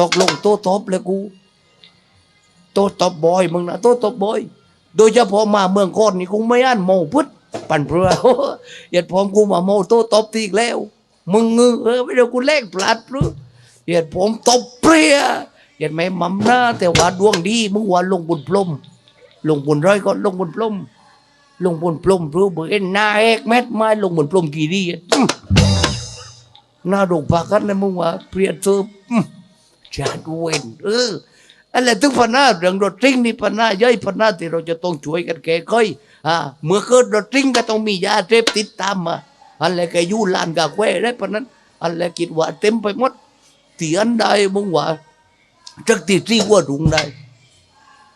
ตกลงโตตบเลยกู โตตบบอยมึงนะโตตบบอย โดยเฉพาะมาเมืองโคอนนี่กูไม่อ่านโมพุทธปั่นเปลือเหตุผมกูมาโมโตตบตีอีกแล้ว มึงเออไม่เดี๋ยวกูแลกปลัดหรือเหตุผมตบเปรี้ยเหตุไม่มั่มหน้า แต่ว่าดวงดีมึงว่าลงบุญพลมลงบุญร้อยก็ลงบุญพลมลงบุญพลมรู้เบอร์เอ็นหน้าเอกเม็ดไม้ลงบุญพลมกี่ดีอะอื้อหน้าดงปากกันเลยมึงว่าเปรี้ยเธออื้อ ชาดเวนเอออะไรถึงปัญหาเรื่องรถทิ้งนี่ปัญหาย่อยปัญหาที่เราจะต้องช่วยกันแก้ไขอ่าเมื่อเกิดรถทิ้งก็ต้องมียาเสพติดตามมาอะไรแกอยู่ลานกาแฟได้ปะนั้นอะไรคิดว่าเต็มไปหมดเตียนได้มึงว่าจักติดที่ว่าดุงได้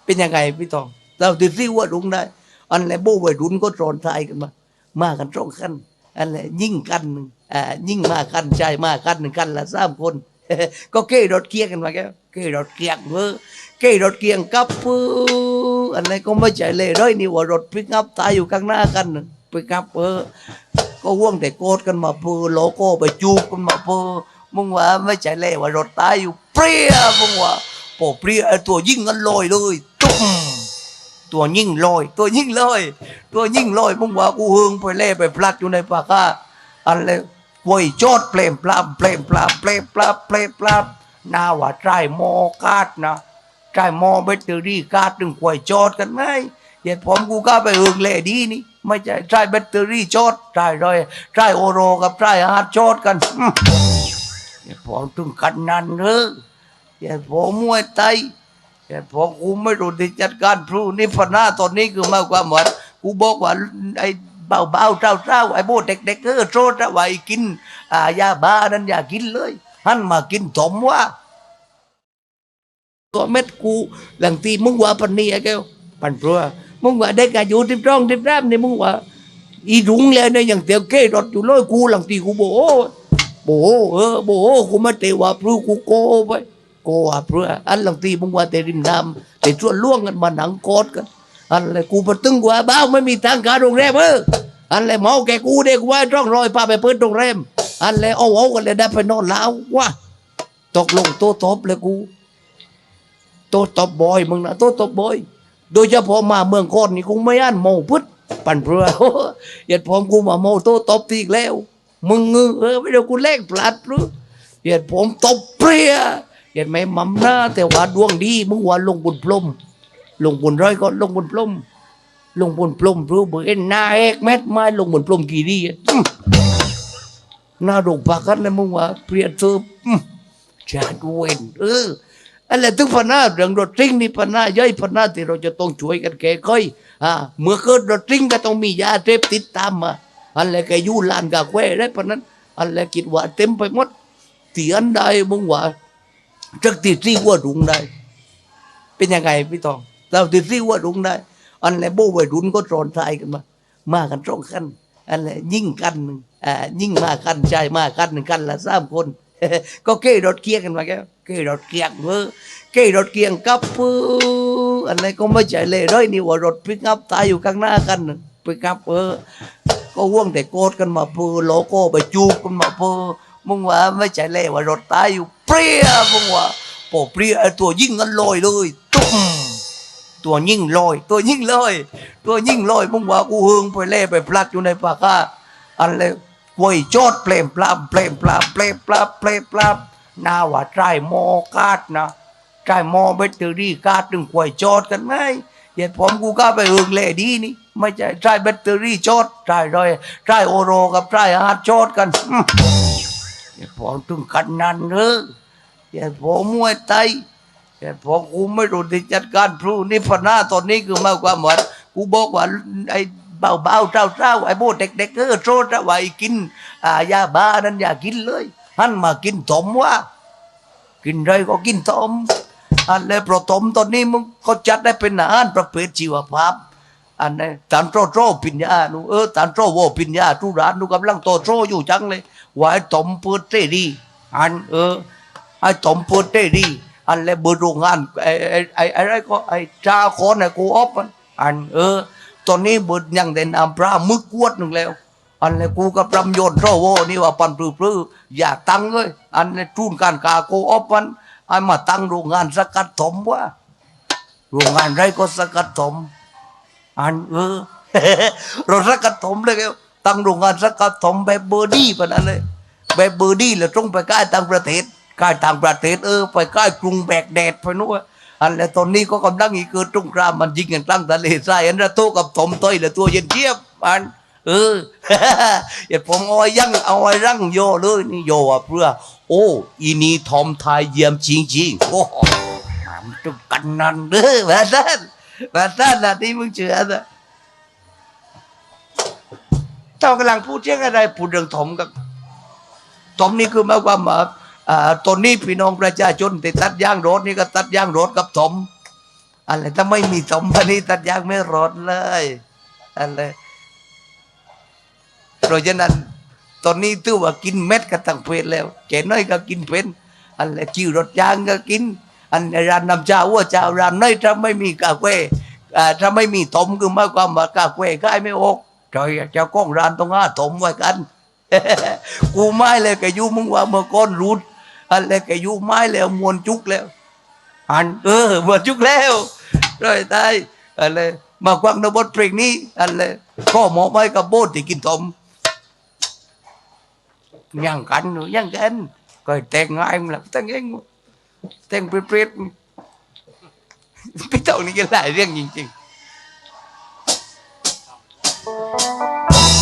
เป็นยังไงพี่ตอง เราติดที่ว่าดุงได้ อันไหนโบวัยรุ่นก็ตรอนทายกันมา มากันสองคันอันไหนยิ่งกันหนึ่งอ่ายิ่งมากันใจมากันหนึ่งกันละสามคน ก็เก้รถเกียร์กันมาแกเก้รถเกียร์เมื่อเก้รถเกียร์กับปื้ออันไหนก็ไม่ใจเลยร้อยนี่ว่ารถพิกอัพตายอยู่ข้างหน้ากันน่ะพิกอัพเออก็ว่วงแต่โกดกันมาปื้อโลโก้ไปจูบกันมาปื้อมึงว่าไม่ใจเลยว่ารถตายอยู่เปรี้ยมึงว่าโปเปรี้ยตัวยิ่งกันลอยเลยตุ้มตัวยิ่งลอย ตัวยิ่งลอย ตัวยิ่งลอยมึงว่ากูเฮงไปเล่ไปพลัดอยู่ในปากกาอะไร วอยจดเปลมปลาเปลมปลาเปลมปลาเปลมปลานาว่าใจมอกาดนะใจมอแบตเตอรี่กาดถึงควยจอดกันไหมเหตุผมกูก็ไปเฮงเลดีนี่ไม่ใช่ใจแบตเตอรี่จอดใจรอยใจโอโรกับใจฮาร์ดจอดกันเหตุผมถึงกันนั้นเนอะเหตุผมมวยไตแต่พอกูไม่รู้ที่จัดการพลูนี่ปัญหาตอนนี้คือมาความว่ากูบอกว่าไอ้ เบาเบาๆเจ้าเจ้าๆไอ้โบเด็กๆเออโทษนะว่าไอ้กินอ่ายาบ้านั้นอย่ากินเลยหันมากินถมว่าก็เม็ดกูหลังตีมึงว่าปันนี้ไอ้แก้วปันเพราะมึงว่าเด็กอายุทิบร้องทิบรามนี่มึงว่าอีรุงเลยเนี่ยอย่างเตียวเก้รถอยู่เลยกูหลังตีกูโบโบเออโบกูไม่เตว่าพลูกูโกไปโกว่าเพื่ออันหลังตีมึงว่าแต่ริมน้ำแต่ชวนล่วงกันมาหนังกอดกัน อันเลยกูมาตึงกว่าบ้าไม่มีทางการโรงแรมเอออันเลยเมาแกกูเด็กว่าร่องรอยพาไปเปิดโรงแรมอันเลยเอาเอากันเลยได้ไปนอนแล้วว่าตกลงโตตบเลยกู โตตบบอยมึงนะโตตบบอย โดยเฉพาะมาเมืองโคอนนี่กูไม่อ่านโมาพุทธปั่นเปลือเหตุผมกูมาโมโตตบตีอีกแล้ว มึงเออไม่เดี๋ยวกูแลกปลัดหรือเหตุผมตบเปรี้ยเห็นไหมมั่มหน้าแต่ว่าดวงดีมึงว่าลงบุญพลม ลงบุญร้อยก็ลงบุญพลมลงบุญพลมรู้เบอเอ็นหน้าเอกเม็ดไม้ลงบุญพลมกี่ดีอะหน้าดงปากกันเลยมึงว่าเปลี่ยนเธออื้อชาดเวนเอออะไรถึงปัญหาเรื่องรถทิ้งนี่ปัญหาย่อยปัญหาที่เราจะต้องช่วยกันแก้ไขอ่าเมื่อเกิดรถทิ้งก็ต้องมียาเสพติดตามมาอะไรแกยู่ลานกาแฟได้ปะนั้นอะไรคิดว่าเต็มไปหมดเตียนได้มึงว่าจักติดที่ว่ารุงได้ เป็นยังไงพี่ตอง เราติดที่ว่ารุงได้ อันไหนโบวัยรุ่นก็ตรอนทายกันมา มากันสองคัน อันไหนยิ่งกันหนึ่งอ่ายิ่งมากันใจมากันหนึ่งกันละสามคน ก็เก้รถเกียร์กันมาแกเก้รถเกียร์เมื่อเก้รถเกียร์กับปื้ออันไหนก็ไม่ใจเลยร้อยนี่ว่ารถพิกอัพตายอยู่ข้างหน้ากันพิกอัพเออก็ว่วงแต่โกดกันมาปือโลโก้ไปจูบกันมาปือมึงว่าไม่ใจเลยว่ารถตายอยู่เปรี้ยมึงว่าโปเปรี้ยไอตัวยิ่งกันลอยเลยตุ้ม ตัวยิ่งลอย ตัวยิ่งลอย ตัวยิ่งลอยมึงว่ากูเฮงไปเล่ไปพลัดอยู่ในปากกาอันเลยวอยจอดเปลมปลาเปลมปลาเปลมปลาเปลมปลามนาว่าใจมอกาดนะใจมอแบตเตอรี่กาดถึงควยจอดกันไหมเหตุผมกูก็ไปเฮงเล่ดีนี่ไม่ใช่ใจแบตเตอรี่จอดใจรอยใจโอโรกับใจฮาร์ดจอดกันเหตุผมถึงกันนั้นเนอเหตุผมมวยไต เหตุผมกูไม่รู้ที่จัดการพลูนี่ปัญหาตอนนี้คือมาความว่ากูบอกว่าไอ้เบาเบาๆเจ้าเจ้าๆไอ้โบเด็กๆเออโทษนะว่าไอ้กินอ่ายาบ้านั้นอย่ากินเลยหันมากินถมว่า กินไรก็กินตมอันเลยเพราะตมตอนนี้มึงเขาจัดได้เป็นอาหารประเภทชีวภาพอันนี้ตานโตโตปิญญาหนูเออตานโตโวปิญญาทุรานหนูกำลังโตโตอยู่จังเลยว่าไอ้ตมเปิดเตรีอันเออไอ้ตมเปิดเตรี อันเลยเบอร์โรงงานไอ้ไอ้ไอ้ไอ้อะไรก็ไอ้จ้าคอนไอ้กูออฟมันอันเออ ตอนนี้เบิดยังเด่นอัมพรามึกกวดหนึ่งแล้ว อันเลยกูกับรำยนต์โรโวนี่ว่าปันปลื้อปลื้ออยากตั้งเลย อันเลยทุนการกาโกออฟมันให้มาตั้งโรงงานสกัดถมว่าโรงงานไรก็สกัดถม อันเออเราสกัดถมเลยตั้งโรงงานสกัดถมแบบเบอร์ดี้ปะนั้นเลยแบบเบอร์ดี้แล้วต้องไปใกล้ต่างประเทศ ใกล้ต่างประเทศเออไปใกล้กรุงแบกแดดไปนู้นอันแล้วตอนนี้ก็กำลังอีกเกิดตรงกรามมันยิงกันตั้งทะเลทรายอันระโตกับถมต้อยแล้วตัวเย็นเจี๊ยบอันเอออย่าผมเอาไว้ยั่งเอาไว้รั่งโยเลยนี่โยอะเพื่อ โอ้อีนี่ทอมไทยเยี่ยมจริงๆโอ้โหมันต้องกันนั่นเด้อแบบนั้นแบบนั้นนะที่มึงเชื่อนะเจ้ากำลังพูดเรื่องอะไรพูดเรื่องถมกับถมนี่คือหมายความว่าอ่า ตอนนี้พี่น้องประชาชนที่ตัดย่างรถนี่ก็ตัดย่างรถกับถมอะไรถ้าไม่มีถมพันนี้ตัดย่างไม่รอดเลยอะไรเพราะฉะนั้นตอนนี้ถือว่ากินเม็ดกันตั้งเพศแล้วแก่น้อยก็กินเป็นอันแหละจิ้วรถยางก็กิน อันร้านน้ำชาวัวชาร้านน้อยถ้าไม่มีกาแฟถ้าไม่มีถมคือมายความากาแฟขายไม่ออกจอยเจ้าของร้านต้องห้าถมไว้กัน กูไม่เลยแกยู่มึงว่าเมื่อก้อนรูด อะไรแกยุไม้แล้วมวนจุกแล้วหันเออมวนจุกแล้วร้อยตายอะไรมาควักนบทเพลงนี้อะไรก็หมอไม้กับโบสที่กินตมยังกันยังกันก็แต่งงานแล้วแต่งเองแต่งเปรี้ยพี่เต่านี่ก็หลายเรื่องจริงๆ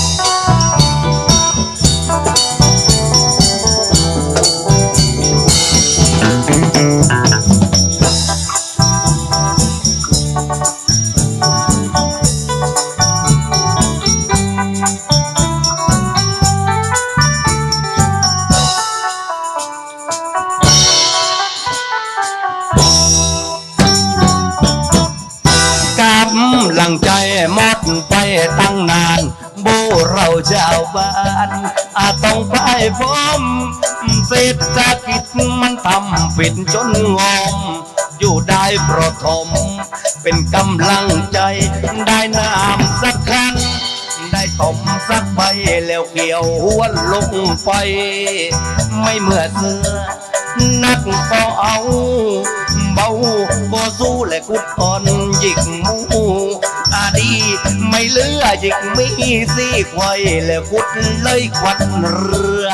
เศรษฐกิจมันทำปิดจนงอม อยู่ได้เพราะทม เป็นกำลังใจได้น้ำสักคันได้ตมสักใบแล้วเกี่ยวหัวลงไป ไม่เหมือนเสือนักก็เอา เบาก็สู้และกุดอ่อนหยิกมู ดี ไม่เลือยิกมีซี่ควายและกุดเลยควันเรือ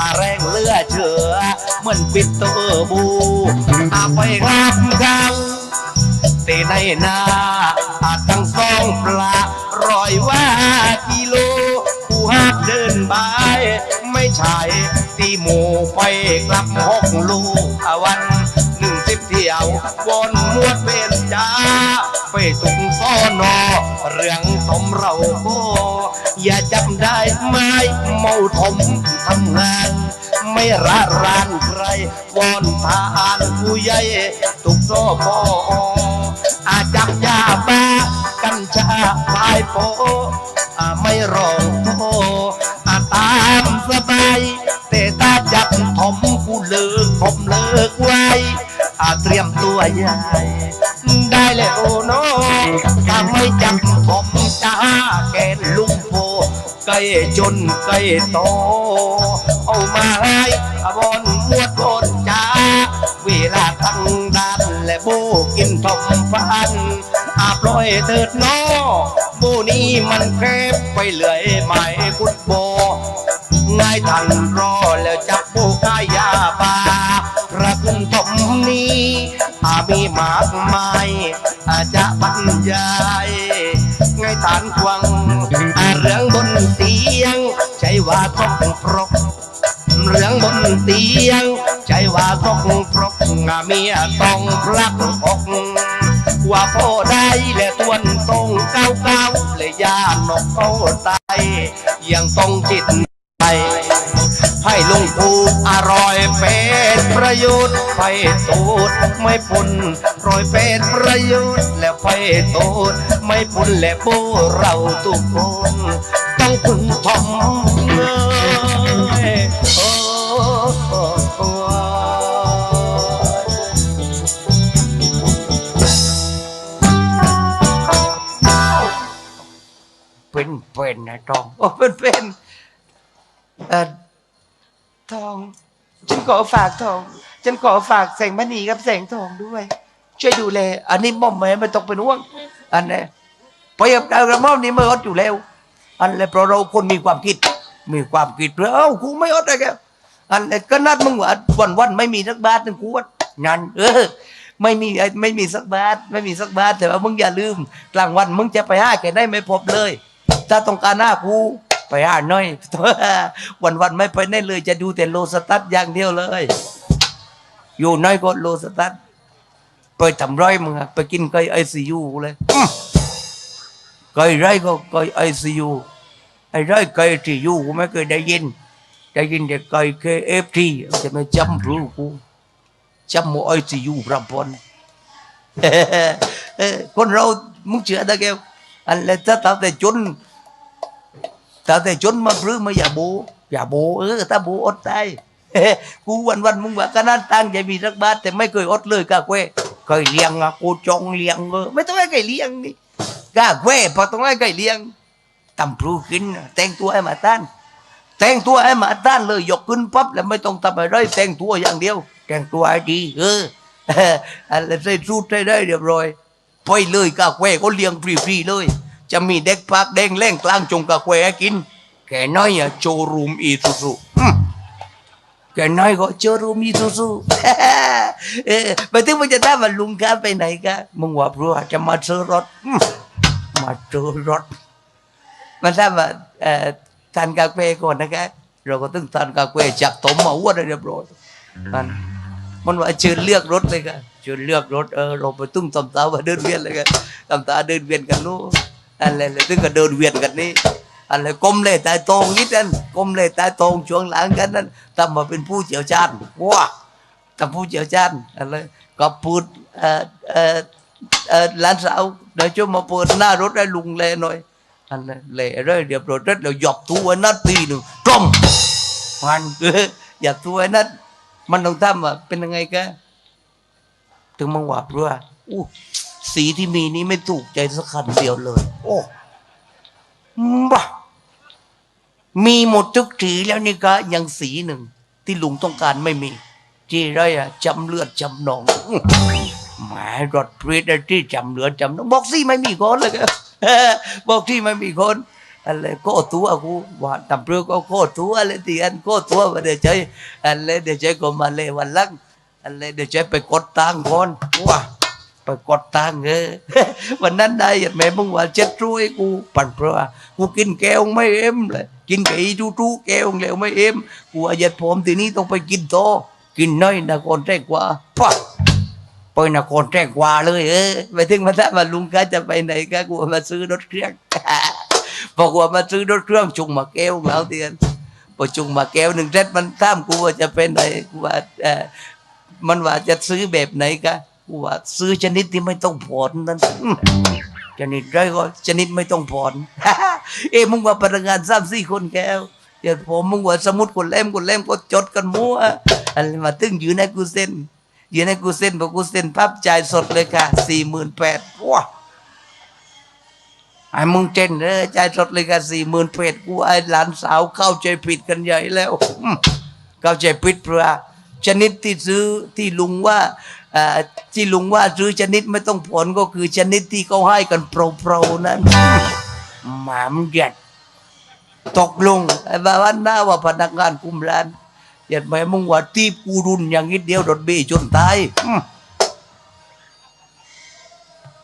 อาแรงเลือเชือเหมือนปิดตัวบูอาไปรับกันเตในนาอาจตั้งสองปลาร้อยว่ากิโลผู้หักเดินบายไม่ใช่ตีหมูไปกลับหกลูกวันหนึ่งสิบเที่ยววนมวดเป็นจ้า ไปตุกซ้อนอ เรื่องทมเราโคอย่าจำได้ไหมเมาทมทำงาน ไม่ระรานใครวอนทหารผู้ใหญ่ตุกโซพออาจับยาบ้ากัญชาพายโปอาไม่รองโทอาตามสบายแต่ตาจับถมกูเลิกผมเลิกไว้อาเตรียมตัวใหญ่ ไก่จนไก่โต เอามาให้บอนมวดบนจ้า เวลาทั้งดันและโบกินทอมฟันอาปล่อยเถิดน้อโบนี้มันแคบไปเลื่อยไม่กุดโบง่ายทันรอแล้วจับโบกายาบาระกุนทมนี้อามีมากมายอาจจะบรรยายง่ายทานควัง ใช่ว่าต้องปรกเรื่องบนเตียง ใจว่าต้องปรกงาเมียต้องพลักอกว่าพ่อได้และตวนตรงเก้าเก้าและยานกเขาตายยังต้องจิตใจให้ลุงปูกอร่อยเป็นประโยชน์ไปตูดไม่พุนรอยเป็นประโยชน์แล้วไปตูดไม่พุนและปูเราทุกคน ต้องพึงทอมเอ้ยโอ้โอ้โอ้เป็นเป็นนะทองโอ้เป็นเป็นเอ่อทอง ฉันขอฝากทอง ฉันขอฝากแสงมณีกับแสงทองด้วย ช่วยดูแล อันนี้ม่อมแม่ไม่ต้องเป็นห่วง อันนี้ไปกับดาวกระม่อมนี่ไม่อดอยู่แล้ว อันนี้เพราะเราคนมีความคิด มีความคิดเพื่อเอ้ากูไม่อดอะไรแกอันนี้ก็นัดมึงว่าวันวันไม่มีสักบาทนึงกูว่านั่นเออไม่มีไอ้ไม่มีสักบาทไม่มีสักบาทแต่ว่ามึงอย่าลืม กลางวันมึงจะไปห้าแกได้ไม่พบเลย ถ้าต้องการหน้ากูไปห้าหน่อยวันวันไม่ไปไหนเลย จะดูแต่โลสตัสอย่างเดียวเลย อยู่น้อยก็โลสตัสไปทำร้อยมึงไปกินไก่ไอซียูเลย อื้อไก่ไรก็ไก่ไอซียูไอ้ไรไก่ทียูกูไม่เคยได้ยิน ได้ยินแต่ไก่เคเอฟทีจะไม่จำรู้กูจำหมไอซียูพระพรเออคนเรามึงเชื่อได้แกวอันแล้วถ้าตาแต่จนตาแต่จนมาพรื้มาอย่าโบอย่าโบเออถ้าโบอดตายกูวันวันมึงว่าขนาดตั้งใจมีสักบ้าทแต่ไม่เคยอดเลยกาแควเคยเลี้ยงอะกูจองเลี้ยงเออไม่ต้องให้ใครเลี้ยงนี่ กาแควพอต้องให้ใครเลี้ยงตำพลูกินแต่งตัวให้มาต้าน แต่งตัวให้มาต้านเลยยกขึ้นปั๊บแล้วไม่ต้องทำอะไรแต่งตัวอย่างเดียว แต่งตัวให้ดี เอออะไรใส่สูทใส่ได้เรียบร้อยไปเลยกาแควก็เลี้ยงฟรีๆเลย จะมีเด็กพักแดงแรงกลางจงกาแควกิน แค่น้อยอะโชว์รูมอีซูซูแกน้อยก็เจอรูมีสู้ๆเออไปถึงมึงจะถามว่าลุงกาไปไหนกะมึงว่าพราะว่าจะมาซื้อรถ มมาซื้อรถ มันถามว่าเอ่อทานกาแฟก่อนนะคะเราก็ต้องทานกาแฟจากต้มมาอ้วนให้เรียบร้อยมันมันว่าเชิญเลือกรถเลยค่ะเชิญเลือกรถเออเราไปตุ้งตำตามาเดินเวียนเลยกันตำตาเดินเวียนกันนู้นอะไรเลยตึงก็เดินเวียนกันนี่อะไรก้มเลยตายตรงนิดนั่นก้มเลยตายตรงช่วงหลังกันนั่นทำมาเป็นผู้เชี่ยวชาญว้าทำผู้เชี่ยวชาญอะไรก็พูดเอ่อเอ่อเอ่อหลานสาว เดี๋ยวช่วยมาเปิดหน้ารถให้ลุงเลหน่อยอันนั้นเลยเรื่อยเดี๋ยวรถเราหยอกตัวนัดทีหนึ่งตรงมันเอออย่าตัวนัดมันต้องทำอะเป็นยังไงกะถึงมังหวาบด้วยอู้สีที่มีนี้ไม่ถูกใจสักคันเดียวเลย โอ้บ้ามีหมดทุกสีแล้วนี่ก็ยังสีหนึ่ง ที่ลุงต้องการไม่มี ที่ไรอะจำเลือดจำหนอง อื้อแหมรถเพรสที่จำเหลือจำนองบอกสิไม่มีคนเลยบอกที่ไม่มีคนอะไรก็ตัวกูว่าตำเรือก็โคตัวอะไรที่อันโคตัวมาเดี๋ยวใจอะไรเดี๋ยวใจก็มาเลยวันลังอะไรเดี๋ยวใจไปกดตังค์ก่อนว้าไปกดตังเออวันนั้นได้ยัดแม่มึงว่าเจ็ดร้อยกูปั่นเพราะว่ากูกินแก้วไม่เอ็มเลยกินไก่จูจูแก้วแล้วไม่เอ็มกูอายัดผมทีนี้ต้องไปกินโตอกินน้อยนครแจ้กว่าปะ ไปนครแจ้งกว่าเลยเออไปถึงมาถ้ามาลุงกาจะไปไหนกะกูมาซื้อรถเครื่องบอกว่ามาซื้อรถเครื่องจุงมาแก้วแล้วเตียนพอจุงมาแก้วหนึ่งเซ็ตมันถามกูว่าจะเป็นไหนกูว่าเออมันว่าจะซื้อแบบไหนกะกูว่าซื้อชนิดที่ไม่ต้องผ่อนนั่นชนิดไรก็ชนิดไม่ต้องผ่อนเอ้มึงว่าพนักงานสามสี่คนแก้วเดี๋ยวผมมึงว่าสมุดคนเล่มคนเล่มก็จดกันมั่วอะไรมาตึงอยู่ในกูเซ็น ยู่ในกูเซ็นบอกกูเซ็นพับจ่ายสดเลยค่ะสี่หมื่นแปดว้าไอ้มึงเจนเออจ่ายสดเลยค่ะสี่หมื่นแปดกูไอ้หลานสาวเข้าใจผิดกันใหญ่แล้วเข้าใจผิดเพราะว่าชนิดที่ซื้อที่ลุงว่าอที่ลุงว่าซื้อชนิดไม่ต้องผ่อนก็คือชนิดที่เขาให้กันโปรๆนั้นหมามนเด็ดตกลงไอ้บ้านหน้าว่าพนักงานคุมร้าน เหยียดแม่มึงว่าตีบกูรุนอย่างนี้เดียวรถเบจนตายอืม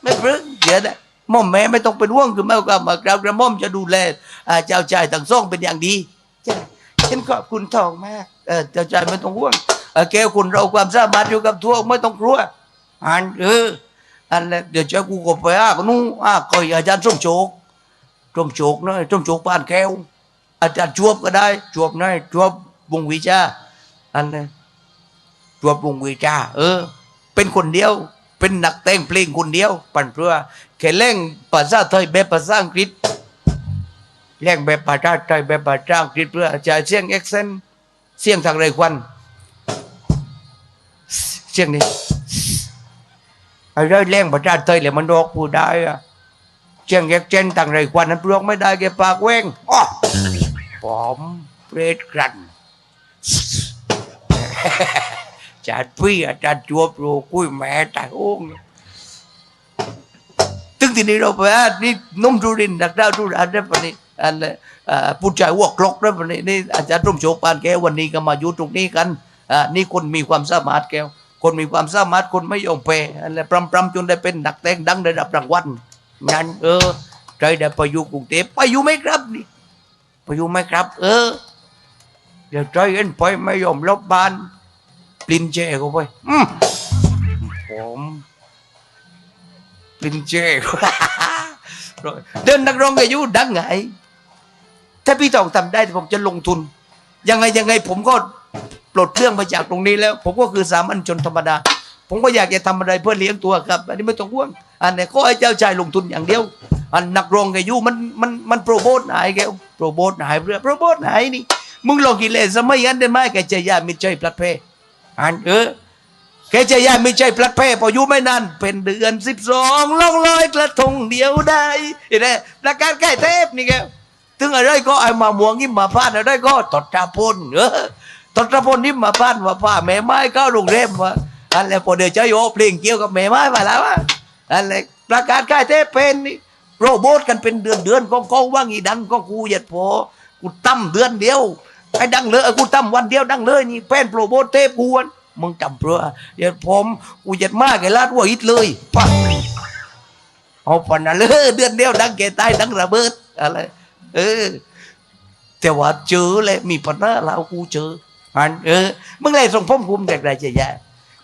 ไม่พรึกเดี๋ยวนะหม่อมแม่ไม่ต้องเป็นห่วงคือแม่ก็มากราวกระหม่อมจะดูแลอ่าเจ้าชายทั้งสองเป็นอย่างดีจ้ะฉันขอบคุณทองมากเออเจ้าชายไม่ต้องห่วงเออแก้วคุณเราความสามารถอยู่กับทั่วไม่ต้องกลัวอันเอออันแล้วเดี๋ยวเจ้ากูก็ไปอะก็นู้นอะก็อาจารย์ส้มโชกส้มโชกนะส้มโชกบ้านแก้วอาจารย์จวบก็ได้จวบนะจวบ วงวิชาอันนี้จวบวงวิชาเออ เป็นคนเดียว เป็นนักแต่งเพลงคนเดียว ปั่นเพื่อแค่เล่งภาษาไทยแบบภาษาอังกฤษแรงแบบภาษาไทยแบบภาษาอังกฤษเพื่อจะเสียงเอ็กเซนเสียงทางไรควันเสียงนี้ไอ้เรื่องแรงภาษาไทยเลยมันรอกผู้ได้อะเสียงเอ็กเซนทางไรควันนั้นรอกไม่ได้แกปากแหว้งอ้อผมเปรตกรัน จัดพี่อาจารย์จวบโรกุยแม่ตายโอ้งถึงที่นี้เราไปอะนี่นุ่มทุรินดักดาวทุรานได้ปะนี่อันเลยอ่าผู้ชายวัวกลกได้ปะนี่นี่อาจารย์ร่มโชคปานแก้ววันนี้ก็มาอยู่ตรงนี้กันอ่านี่คนมีความสามารถแก้ว คนมีความสามารถคนไม่ยอมแพ้อันเลยปรำปรำจนได้เป็นนักแต่งดังได้รับรางวัลงานเออใจได้ไปอยู่กรุงเทพไปอยู่ไหมครับนี่ไปอยู่ไหมครับ เออ เดี๋ยวใจเอ็นไปไม่ยอมลบบ้านปลินเจเขาไปผมปลินเจเดินนักร้องอายุดังไง ถ้าพี่ต้องทำได้ผมจะลงทุน ยังไงยังไงผมก็ปลดเครื่องมาจากตรงนี้แล้ว ผมก็คือสามัญชนธรรมดา ผมก็อยากจะทำอะไรเพื่อเลี้ยงตัวครับ อันนี้ไม่ต้องห่วง อันนี้ก็ให้เจ้าชายลงทุนอย่างเดียว อันนักร้องอายุมันมันมันโปรโมทหายแกโปรโมทหายเพื่อโปรโมทหายนี่ มึงลองกิเลยสมัยนั้นได้ไหมแกจะยามิใจพลัดเพอันเออแกจะยาไม่ใช่พลัดเพพออยู่ไม่นานเป็นเดือนสิบสองล่องลอยกระทงเดียวได้เห็นไหมประการแก้เทพนี่แกถึงอะไรก็ไอ้มาม่วงนี่มาพานอะไรก็ตดตาพนเออตดตาพนนี่มาพานว่าผ้าแม่ไม้เข้าโรงแรมวะอะไรพอเดี๋ยวจะโยเพลงเกี่ยวกับแม่ไม้มาแล้ววะอะไรประการแก้เทพเป็นนี่โรโบทกันเป็นเดือนเดือนกองกองว่างีดังก็กูเหยียดพอกูตั้มเดือนเดียว ไอ้ดังเลยกูตั้มวันเดียวดังเลยนี่แป้นโปรโบทเทพกูวันมึงจำเพื่อเดี๋ยวผมกูเหยัดมากไอ้ลาดว่าฮิตเลยปังเอาปันนะเลยเดือนเดียวดังแกตายดังระเบิดอะไรเออแต่ว่าเจอเลยมีปัญหาเรากูเจออันเออมึงเลยส่งผมคุมแรกๆจะยา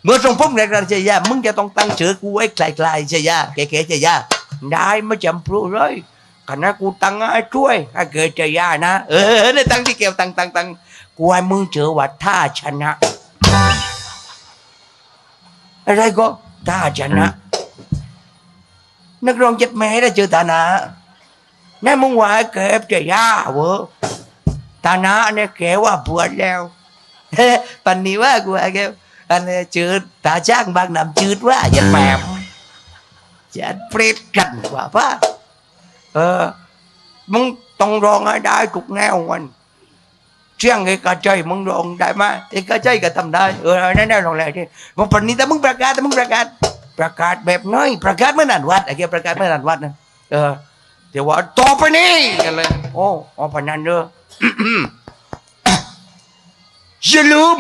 เมื่อส่งผมแรกๆจะยามึงจะต้องตั้งเจอกูไอ้คลายๆจะยาแก่ๆจะยาได้ไม่จำพลุเลย คณะกูตั้งให้ช่วยให้เกิดจะยานะ เออเนี่ยตั้งที่เกี่ยวตั้งตั้งตั้งกูให้มึงเจอว่าถ้าชนะ อะไรก็ถ้าชนะ นักร้องเจ็ดแม่ได้เจอตานาแน่มึงว่าเก็บจะยาเวอตานาเนี่ยแกว่าปวดแล้วเฮ้ปันนี้ว่ากูว่าแกอันนี้เจอตาจ้างบางน้ำจืดว่าอย่าแหมมจะเปรตกันกว่าป้า เออ มึงต้องร้องให้ได้ทุกแนวมันเชียงไอ้กระใจมึงร้องได้ไหมไอ้กระใจก็ทำได้เออนั่นแน่ลองเลยที่มึงปนี้แต่มึงประกาศแต่มึงประกาศ ประกาศแบบน้อยประกาศเมื่อนานวัดไอ้เกี่ยประกาศเมื่อนานวัดนะเออเดี๋ยวว่าต่อไปนี้กันเลยโอ้อ๋อพนันเด้ออย่าลืม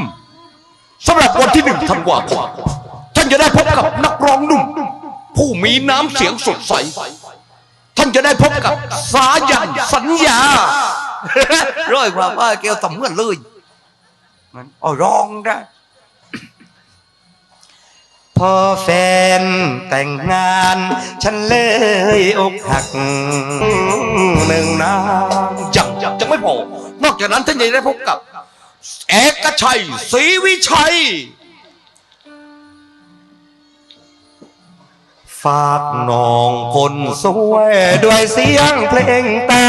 สำหรับวันที่หนึ่งธันวาคมท่านจะได้พบกับนักร้องหนุ่มผู้มีน้ำเสียงสดใส ท่านจะได้พบกับสายันสัญญาร้อยกว่าว่าแกวทำเหมือนเลยมันอ๋อร้องได้พอแฟนแต่งงาน ฉันเลยอกหักหนึ่งนางยังยังยังไม่พอนอกจากนั้นท่านยังได้พบกับ เอกชัยศรีวิชัย ฝากน้องคนสวยด้วยเสียงเพลงแต่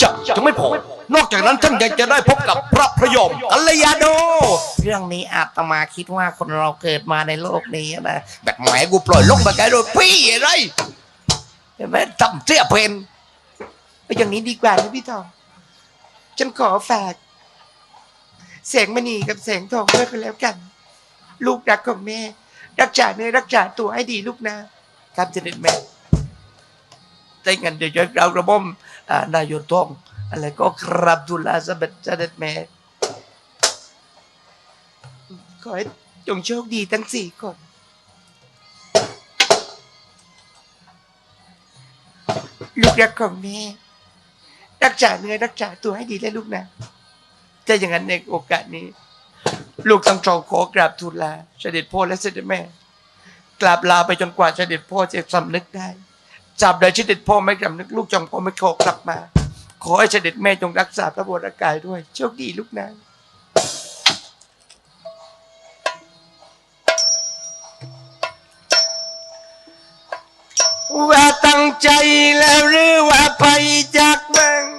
จะจะไม่พอนอกจากนั้นท่านยังจะได้พบกับพระพยอมกัลยาโนเรื่องนี้อาตมาคิดว่าคนเราเกิดมาในโลกนี้นะแบบแหมกูปล่อยลงมาไกลโดยพี่อะไรเห็นไหมทำเสียเพนเอาอย่างนี้ดีกว่านะพี่ทองฉันขอฝากแสงมณีกับแสงทองด้วยกันแล้วกัน ลูกรักของแม่ รักษาเนื้อรักษาตัวให้ดีลูกนะครับเสด็จแม่แต่งั้นเดี๋ยวจะเรากระบ่มนายโยทองอะไรก็ครับดุลาสบ็ดเสด็จแม่ขอให้จงโชคดีทั้งสี่คนลูกรักของแม่รักษาเนื้อรักษาตัวให้ดีเลยลูกนะถ้าอย่างนั้นในโอกาสนี้ ลูกต้องจองขอกราบทูลลาเสด็จพ่อและเสด็จแม่ กราบลาไปจนกว่าเสด็จพ่อจะสำนึกได้จับใดเสด็จพ่อไม่สำนึกลูกจงพ่อไม่ขอกลับมา ขอให้เสด็จแม่จงรักษาพระวรกายด้วย โชคดีลูกนะว่าตั้งใจแล้วหรือว่าไปจากบ้าง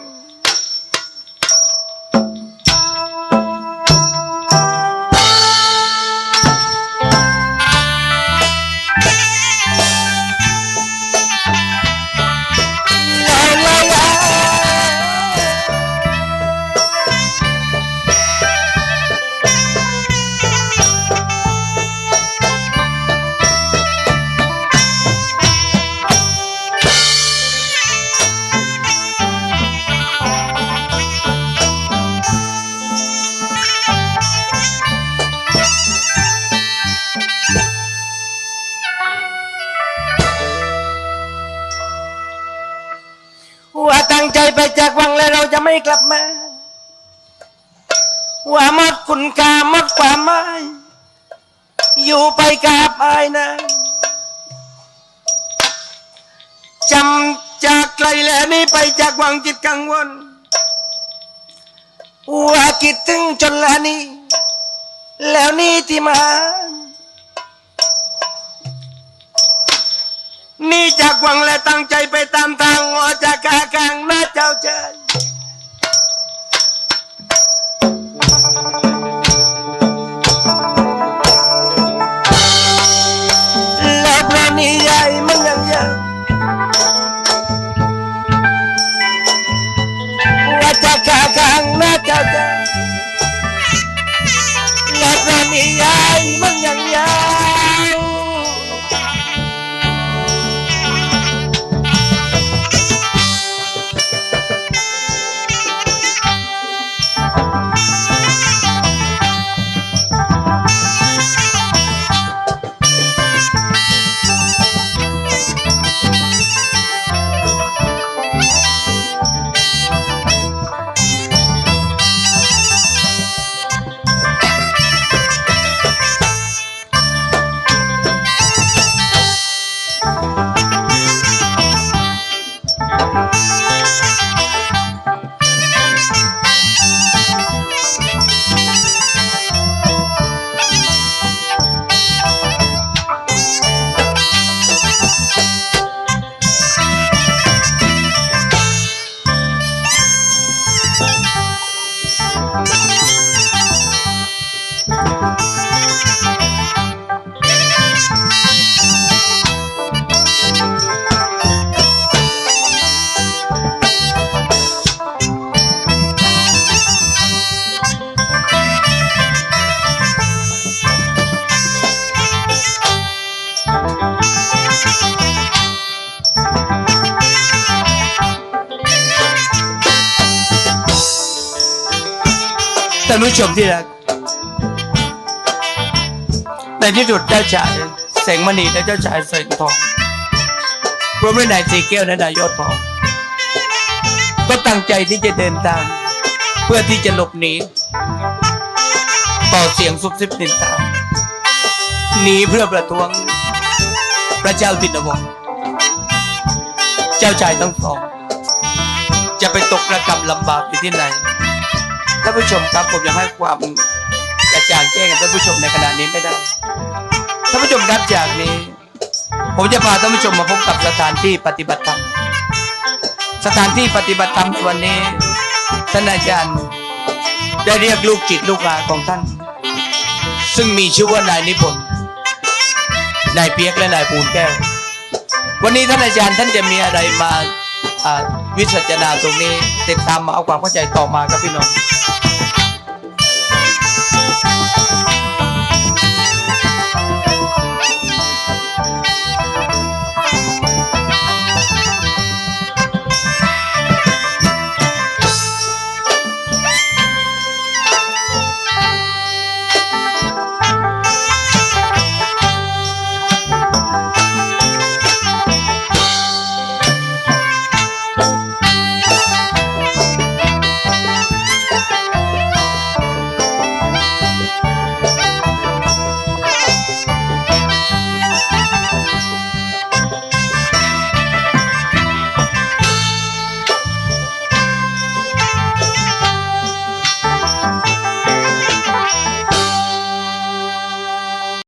จากวังจิตกังวลว่าคิดถึงจนละนี้ แล้วนี่ที่มา นี่จากวังและตั้งใจไปตามทางว่าจากากลางหน้าเจ้าเจย ท่านผู้ชมที่รัก ในที่สุดเจ้าชายแสงมณีและเจ้าชายแสงทองรวมด้วยนายสีแก้วและนายยอดทอง ก็ตั้งใจที่จะเดินทาง เพื่อที่จะหลบหนีต่อเสียงซุบซิบนินทาหนีเพื่อประท้วงพระเจ้าตินวงเจ้าชายทั้งสอง จะไปตกระกำลำบากอยู่ที่ไหนท่านผู้ชมครับผมอยังให้ความ จ่างแจ้งกับท่านผู้ชมในขณะนี้ไม่ได้ ท่านผู้ชมครับจากนี้ ผมจะพาท่านผู้ชมมาพบกับสถานที่ปฏิบัติธรรม สถานที่ปฏิบัติธรรมส่วนนี้ ท่านอาจารย์ได้เรียกลูกจิตลูกหลานของท่าน ซึ่งมีชื่อว่านายนิพนธ์ นายเปียกและนายปูนแก้ว วันนี้ท่านอาจารย์ท่านจะมีอะไรมาอ่าวิสัชนาตรงนี้ ติดตามมาเอาความเข้าใจต่อมาครับพี่น้อง Música